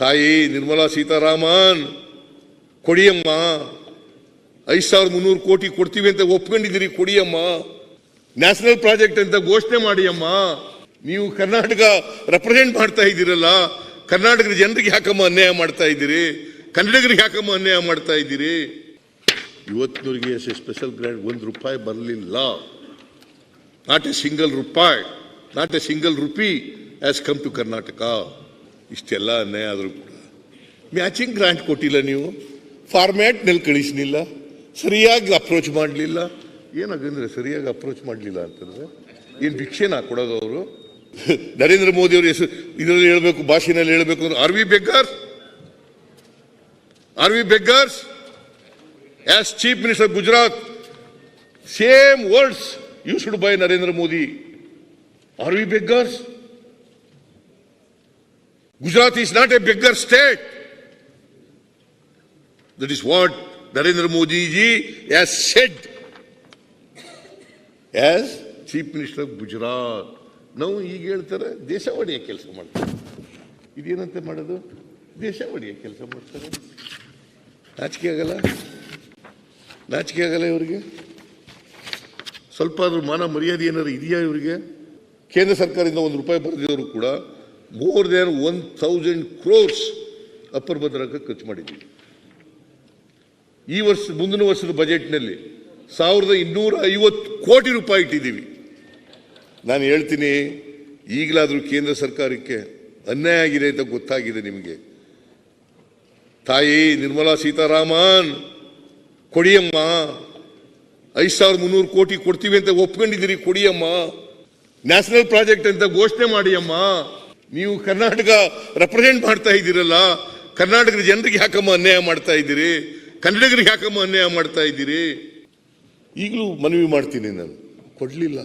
ತಾಯಿ ನಿರ್ಮಲಾ ಸೀತಾರಾಮನ್, ಕೊಡಿಯಮ್ಮ, ಐದು ಸಾವಿರದ ಮುನ್ನೂರು ಕೋಟಿ ಕೊಡ್ತೀವಿ ಅಂತ ಒಪ್ಕೊಂಡಿದ್ದೀರಿ ಕೊಡಿಯಮ್ಮ. ನ್ಯಾಷನಲ್ ಪ್ರಾಜೆಕ್ಟ್ ಅಂತ ಘೋಷಣೆ ಮಾಡಿಯಮ್ಮ. ನೀವು ಕರ್ನಾಟಕ ರೆಪ್ರೆಸೆಂಟ್ ಮಾಡ್ತಾ ಇದ್ದೀರಲ್ಲ, ಕರ್ನಾಟಕದ ಜನರಿಗೆ ಯಾಕಮ್ಮ ಅನ್ಯಾಯ ಮಾಡ್ತಾ ಇದ್ದೀರಿ? ಕನ್ನಡಿಗರಿಗೆ ಯಾಕಮ್ಮ ಅನ್ಯಾಯ ಮಾಡ್ತಾ ಇದ್ದೀರಿ? ಇವತ್ತಿನವರಿಗೆ ಸ್ಪೆಷಲ್ ಗ್ರ್ಯಾಂಡ್ ಒಂದು ರೂಪಾಯಿ ಬರಲಿಲ್ಲ. ನಾಟ್ ಎ ಸಿಂಗಲ್ ರೂಪಾಯಿ not a single rupee as come to Karnataka ಇಷ್ಟೆಲ್ಲ ಅನ್ಯಾಯ ಆದರೂ ಕೂಡ. ಮ್ಯಾಚಿಂಗ್ ಗ್ರಾಂಟ್ ಕೊಟ್ಟಿಲ್ಲ ನೀವು. ಫಾರ್ಮ್ಯಾಟ್ನಲ್ಲಿ ಕಳಿಸಲಿಲ್ಲ. ಸರಿಯಾಗಿ ಅಪ್ರೋಚ್ ಮಾಡಲಿಲ್ಲ. ಏನಾಗಂದ್ರೆ ಸರಿಯಾಗಿ ಅಪ್ರೋಚ್ ಮಾಡಲಿಲ್ಲ ಅಂತಂದ್ರೆ ಏನು ಭಿಕ್ಷೆನಾ ಕೊಡೋದು ಅವರು? ನರೇಂದ್ರ ಮೋದಿ ಅವರು ಹೆಸರು ಇದರಲ್ಲಿ ಹೇಳಬೇಕು, ಭಾಷೆನಲ್ಲಿ ಹೇಳಬೇಕು ಅಂದ್ರೆ are we beggars are we beggars as chief minister Gujarat same words used by Narendra Modi are we beggars Gujarat is not a beggar state That is what Narendra Modi ji has said as chief minister of Gujarat ನಾವು ಈಗ ಹೇಳ್ತಾರೆ ದೇಶ ಒಡೆಯ ಕೆಲಸ ಮಾಡ್ತಾರೆ. ಇದೇನಂತೆ ಮಾಡೋದು? ದೇಶ ಒಡೆಯ ಕೆಲಸ ಮಾಡ್ತಾರೆ. ನಾಚಿಕೆ ಆಗಲ್ಲ? ನಾಚಿಕೆ ಆಗಲ್ಲ ಇವರಿಗೆ? ಸ್ವಲ್ಪ ಆದರೂ ಮಾನ ಮರ್ಯಾದೆ ಏನಾದ್ರು ಇದೆಯಾ ಇವರಿಗೆ? ಕೇಂದ್ರ ಸರ್ಕಾರದಿಂದ ಒಂದು ರೂಪಾಯಿ ಬರೆದಿರೋರು ಕೂಡ more than one thousand crores upper ಭದ್ರಕ್ಕೆ ಖರ್ಚು ಮಾಡಿದ್ದೀವಿ ಈ ವರ್ಷ, ಮುಂದಿನ ವರ್ಷದ ಬಜೆಟ್ನಲ್ಲಿ ಸಾವಿರದ ಇನ್ನೂರ ಐವತ್ತು ಕೋಟಿ ರೂಪಾಯಿ ಇಟ್ಟಿದ್ದೀವಿ. ನಾನು ಹೇಳ್ತೀನಿ, ಈಗಲಾದರೂ ಕೇಂದ್ರ ಸರ್ಕಾರಕ್ಕೆ ಅನ್ಯಾಯ ಆಗಿದೆ ಅಂತ ಗೊತ್ತಾಗಿದೆ ನಿಮಗೆ. ತಾಯಿ ನಿರ್ಮಲಾ ಸೀತಾರಾಮನ್, ಕೊಡಿಯಮ್ಮ, ಐದು ಸಾವಿರದ ಮುನ್ನೂರು ಕೋಟಿ ಕೊಡ್ತೀವಿ ಅಂತ ಒಪ್ಕೊಂಡಿದ್ದೀರಿ ಕೊಡಿಯಮ್ಮ. ನ್ಯಾಷನಲ್ ಪ್ರಾಜೆಕ್ಟ್ ಅಂತ ಘೋಷಣೆ ಮಾಡಿ ಅಮ್ಮ ನೀವು ಕರ್ನಾಟಕ ರೆಪ್ರೆಸೆಂಟ್ ಮಾಡ್ತಾ ಇದ್ದೀರಲ್ಲ, ಕರ್ನಾಟಕದ ಜನರಿಗೆ ಯಾಕಮ್ಮ ಅನ್ಯಾಯ ಮಾಡ್ತಾ ಇದ್ದೀರಿ? ಕನ್ನಡಿಗರಿಗೆ ಯಾಕಮ್ಮ ಅನ್ಯಾಯ ಮಾಡ್ತಾ ಇದ್ದೀರಿ? ಈಗಲೂ ಮನವಿ ಮಾಡ್ತೀನಿ ನಾನು. ಕೊಡ್ಲಿಲ್ಲ.